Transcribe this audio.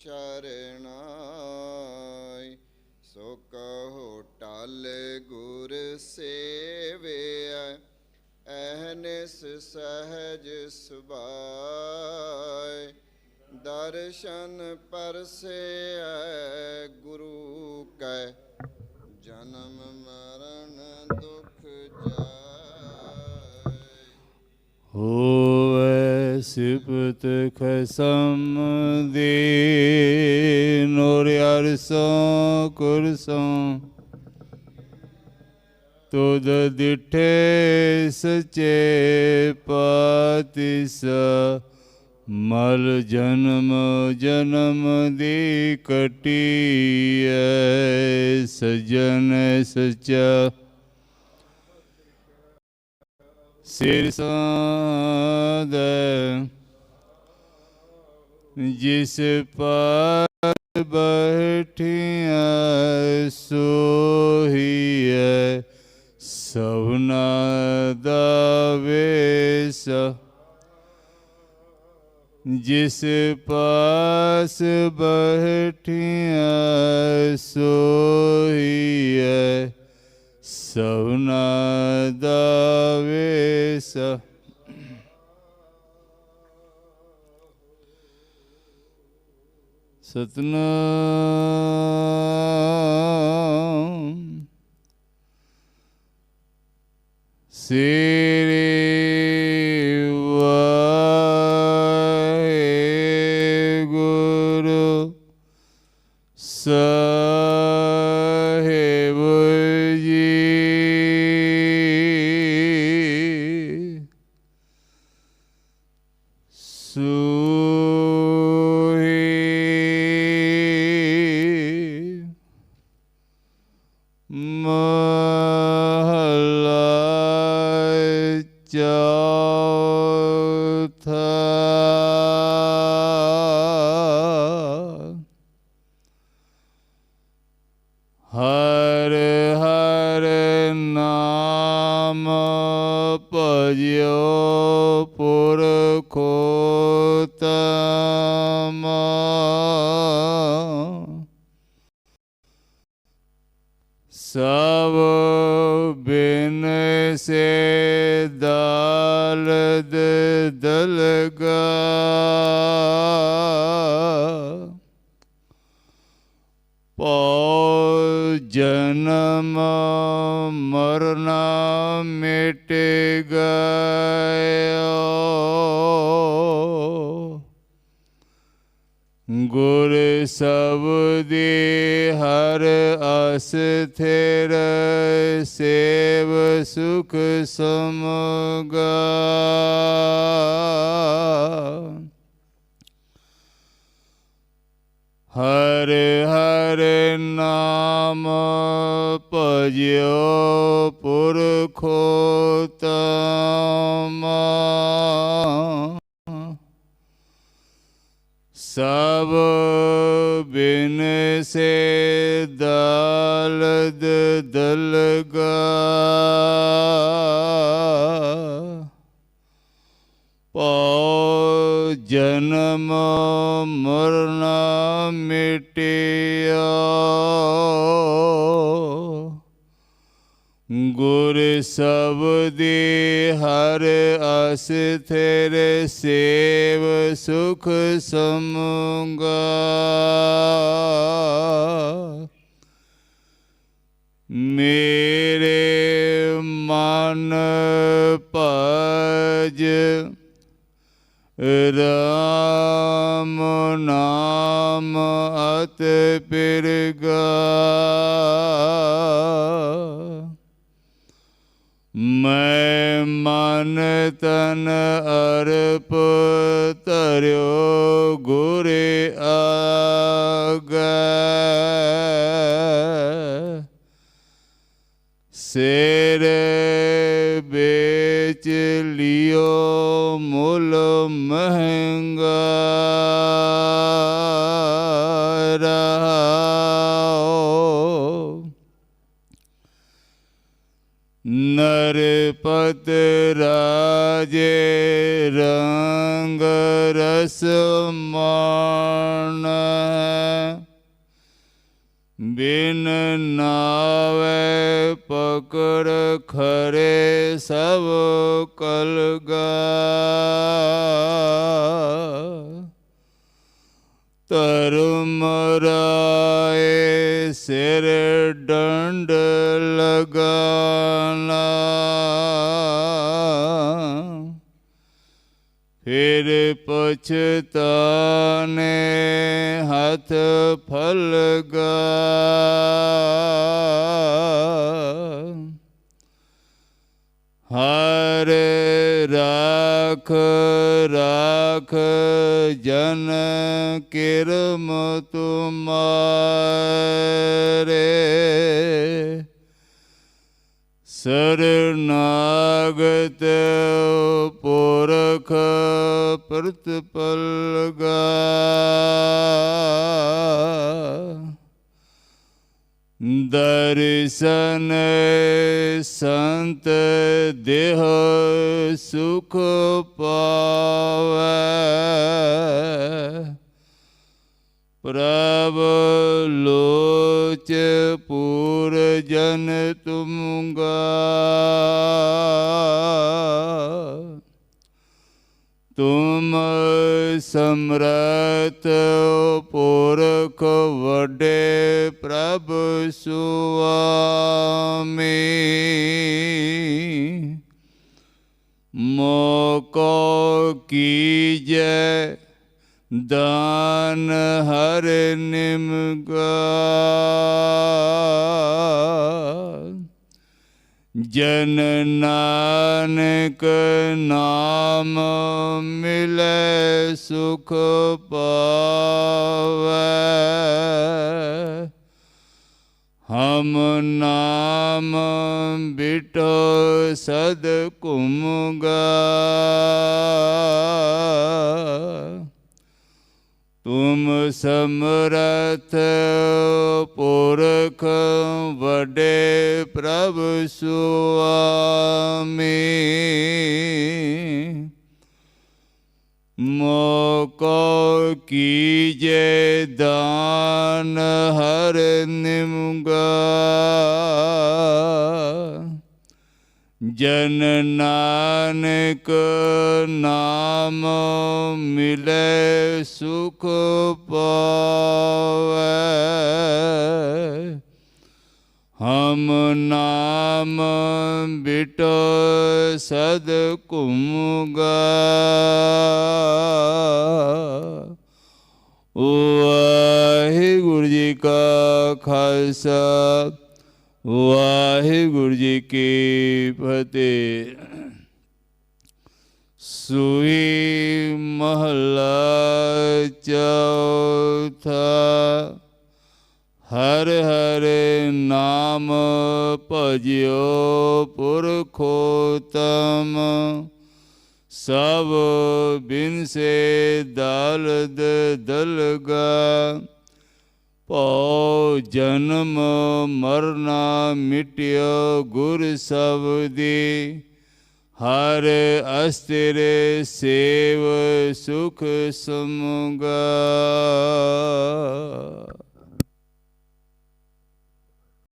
ਸ਼ਰਣਾਈ ਸੋ ਕਹੋ ਟਲ ਗੁਰ ਸੇਵਿਆ ਅਹਨਿਸ ਸਹਜ ਸੁਭਾਇ। ਦਰਸ਼ਨ ਪਰਸੈ ਗੁਰੂ ਕੈ, ਜਨਮ ਮਰਨ ਦੁਖ ਜਾਇ। ਹੋਵੇ ਸਿਫਤ ਖਸਮ ਅਰਸੋਂ ਕੁਰਸੋਂ ਤੁਧ ਦਿਠੇ ਸਚੇ ਪਾਤਿਸ, ਮਲ ਜਨਮ ਜਨਮ ਦੀ ਕਟੀਐ, ਸਜਨ ਸਚਾ। ਸਿਰ ਸਾਧ ਜਿਸ ਪਰ ਬੈਠਿਆ ਸੋਹੀਐ ਸਭਨਾ ਦਾ ਵੇਸ। ਜਿਸ ਪਾਸ ਬੈਠਿਆ ਸੋਹੀਐ ਸਭਨਾ ਦਾ ਵੇਸ। ਸਤਨਾਮ। ਸ੍ਰੀ ਵਾਹਿਗੁਰੂ ਸਾਹਿਬ ਜੀ। ਸੂਹੀ ਸਭ ਬਿਨ ਸੇ ਦਾਲਦ ਦਲਗਾ। ਪਉ ਜਨਮ ਮਰਨਾ ਮਿਟ ਗਇਓ। ਗੁਰ ਸਬਦੀ ਹਰ ਅਸ ਥਿਰ ਸੇਵ ਸੁਖ ਸਮਗਾ। ਹਰ ਹਰ ਨਾਮ ਭਜਿਓ ਦਲਗਾ ਪਉ ਜਨਮ ਮਰਨਾ ਮਿਟਿਆ। ਗੁਰ ਸਬਦੀ ਹਰ ਅਸ ਥਿਰ ਸੇਵ ਸੁਖ ਸਮਗਾ ਮੇਰੇ ਮਨ ਭਜ ਰਾਮ ਨਾਮ ਅਤ ਪਿਰਗਾ ਮੈਂ ਮਨ ਤਨ ਅਰਪ ਧਰਿਓ ਗੁਰੇ ਆਗੈ। ਸਿਰ ਵੇਚ ਲਿਓ ਮੁੱਲ ਮਹਿੰਗਾ। ਰਹਾਓ ਨਰਪਤ ਰਾਜੇ ਰੰਗ ਰਸ ਮਾਣ। ਬਿਨ ਨਾਵੇ ਪਕੜ ਖਰੇ ਸਭ ਕਲਗਾ। ਧਰਮ ਰਾਏ ਸਿਰ ਡੰਡ ਲਗਾਨਾ। ਪਛਤਾਨੇ ਹੱਥ ਫਲਗਾ ਹਰ ਰਾਖ ਰਾਖ ਜਨ ਕਿਰਮ ਤੁਮਾਰੇ ਸਰਨਾਗਤ ਦਰਸ਼ਨ ਸੰਤ ਦੇਹ ਸੁਖ ਪਾਵੈ। ਪ੍ਰਭ ਲੋਚ ਪੂਰਜਨ ਤੁਮਗਾ। ਤੁਮ ਸਮਰਤ ਪੁਰਖ ਵੱਡੇ ਪ੍ਰਭ ਸੁਆਮੀ। ਮੋਕੋ ਕੀਜੈ ਦਾਨ ਹਰ ਨਿਮਗਾ। ਜਨ ਨਾਨਕ ਨਾਮ ਮਿਲੇ ਸੁਖ ਪਾਵੈ। ਹਮ ਨਾਮ ਬਿਟੋ ਸਦ ਘੁਮਗਾ ਤੁਮ ਸਮਰਥ ਪੁਰਖ ਵੱਡੇ ਸੁਆਮੀ ਮੋਕੋ ਕੀਜੇ ਦਾਨ ਹਰ ਨਿਮਗਾ ਜਨ ਨਾਨਕ ਨਾਮ ਮਿਲੇ ਸੁਖ ਪਾਵੈ ਜੀ ਕਾ ਖਾਲਸਾ। ਵਾਹਿਗੁਰੂ ਜੀ ਕੀ ਫਤਿਹ। ਸੂਈ ਮਹਲਾ ਚੌਥਾ। ਹਰ ਹਰ ਨਾਮ ਭਜਿਓ ਪੁਰਖੋਤਮ। ਸਭ ਬਿਨ ਸੇ ਦਲਦ ਦਲਗਾ। ਭਉ ਜਨਮ ਮਰਨਾ ਮਿਟਿਓ ਗੁਰ ਸਬਦੀ। ਹਰ ਅਸਤਿਰ ਸੇਵ ਸੁਖ ਸਮਗਾ